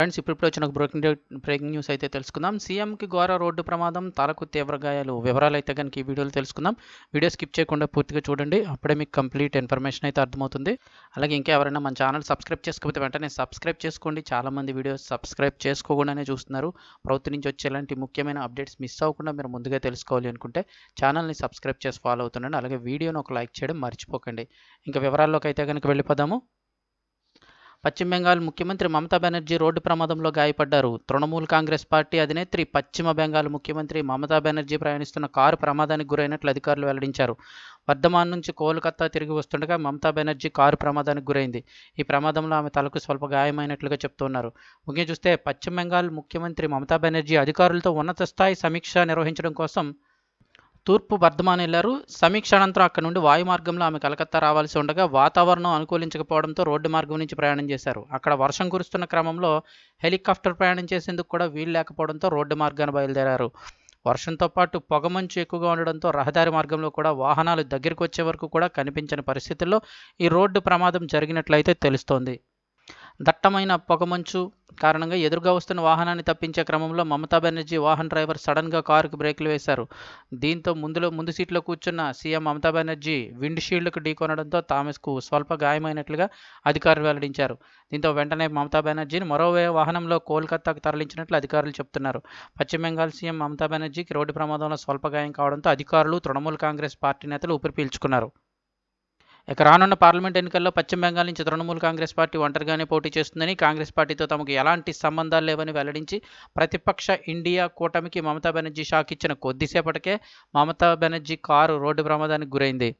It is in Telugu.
ఫ్రెండ్స్ ఇప్పుడు ఇప్పుడు వచ్చిన ఒక బ్రేకింగ్ బ్రేకింగ్ న్యూస్ అయితే తెలుసుకుందాం. సీఎంకి ఘోర రోడ్డు ప్రమాదం తలకు తీవ్ర గాయాలు. వివరాలు అయితే కనుక ఈ వీడియోలో తెలుసుకుందాం. వీడియో స్కిప్ చేయకుండా పూర్తిగా చూడండి. అప్పుడే మీకు కంప్లీట్ ఇన్ఫర్మేషన్ అయితే అర్థమవుతుంది. అలాగే ఇంకా ఎవరైనా మన ఛానల్ సబ్స్క్రైబ్ చేసుకోకపోతే వెంటనే సబ్స్క్రైబ్ చేసుకోండి. చాలామంది వీడియోస్ సబ్స్క్రైబ్ చేసుకోకుండానే చూస్తున్నారు. ప్రభుత్వం నుంచి వచ్చే ఇలాంటి ముఖ్యమైన అప్డేట్స్ మిస్ అవ్వకుండా మీరు ముందుగా తెలుసుకోవాలి అనుకుంటే ఛానల్ని సబ్స్క్రైబ్ చేసి ఫాలో అవుతుండండి. అలాగే వీడియోని ఒక లైక్ చేయడం మర్చిపోకండి. ఇంకా వివరాల్లోకి అయితే కనుక వెళ్ళిపోదాము. పశ్చిమ బెంగాల్ ముఖ్యమంత్రి మమతా బెనర్జీ రోడ్డు ప్రమాదంలో గాయపడ్డారు. తృణమూల్ కాంగ్రెస్ పార్టీ అధినేత్రి పశ్చిమ బెంగాల్ ముఖ్యమంత్రి మమతా బెనర్జీ ప్రయాణిస్తున్న కారు ప్రమాదానికి గురైనట్లు అధికారులు వెల్లడించారు. వర్ధమాన్ నుంచి కోల్కతా తిరిగి వస్తుండగా మమతా బెనర్జీ కారు ప్రమాదానికి గురైంది. ఈ ప్రమాదంలో ఆమె తలకు స్వల్ప గాయమైనట్లుగా చెప్తున్నారు ముఖ్యంగా చూస్తే పశ్చిమ బెంగాల్ ముఖ్యమంత్రి మమతా బెనర్జీ అధికారులతో ఉన్నత స్థాయి సమీక్ష నిర్వహించడం కోసం తూర్పు బర్ధమాన్ వెళ్ళారు సమీక్ష అనంతరం అక్కడ నుండి వాయు మార్గంలో ఆమె కలకత్తా రావాల్సి ఉండగా వాతావరణం అనుకూలించకపోవడంతో రోడ్డు మార్గం నుంచి ప్రయాణం చేశారు. అక్కడ వర్షం కురుస్తున్న క్రమంలో హెలికాప్టర్ ప్రయాణం చేసేందుకు కూడా వీలు లేకపోవడంతో రోడ్డు మార్గాన్ని బయలుదేరారు. వర్షంతో పాటు పొగమంచు ఎక్కువగా ఉండడంతో రహదారి మార్గంలో కూడా వాహనాలు దగ్గరికి వచ్చే వరకు కూడా కనిపించని పరిస్థితుల్లో ఈ రోడ్డు ప్రమాదం జరిగినట్లయితే తెలుస్తోంది. దట్టమైన పొగమంచు కారణంగా ఎదురుగా వస్తున్న వాహనాన్ని తప్పించే క్రమంలో మమతా బెనర్జీ వాహన డ్రైవర్ సడన్గా కారుకు బ్రేకులు వేశారు. దీంతో ముందులో ముందు సీట్లో కూర్చున్న సీఎం మమతా బెనర్జీ విండ్ షీల్డ్కు ఢీకొనడంతో తామెకు స్వల్ప గాయమైనట్లుగా అధికారులు వెల్లడించారు. దీంతో వెంటనే మమతా బెనర్జీని మరో వాహనంలో కోల్కతాకు తరలించినట్లు అధికారులు చెబుతున్నారు పశ్చిమ బెంగాల్ సీఎం మమతా బెనర్జీకి రోడ్డు ప్రమాదంలో స్వల్ప గాయం కావడంతో అధికారులు తృణమూల్ కాంగ్రెస్ పార్టీ నేతలు ఊపిరి పీల్చుకున్నారు. ఇక రానున్న పార్లమెంట్ ఎన్నికల్లో పశ్చిమ బెంగాల్ నుంచి తృణమూల్ కాంగ్రెస్ పార్టీ ఒంటరిగానే పోటీ చేస్తుందని కాంగ్రెస్ పార్టీతో తమకు ఎలాంటి సంబంధాలు లేవని వెల్లడించి ప్రతిపక్ష ఇండియా కూటమికి మమతా బెనర్జీ షాక్ ఇచ్చిన కొద్దిసేపటికే మమతా బెనర్జీ కారు రోడ్డు ప్రమాదానికి గురైంది.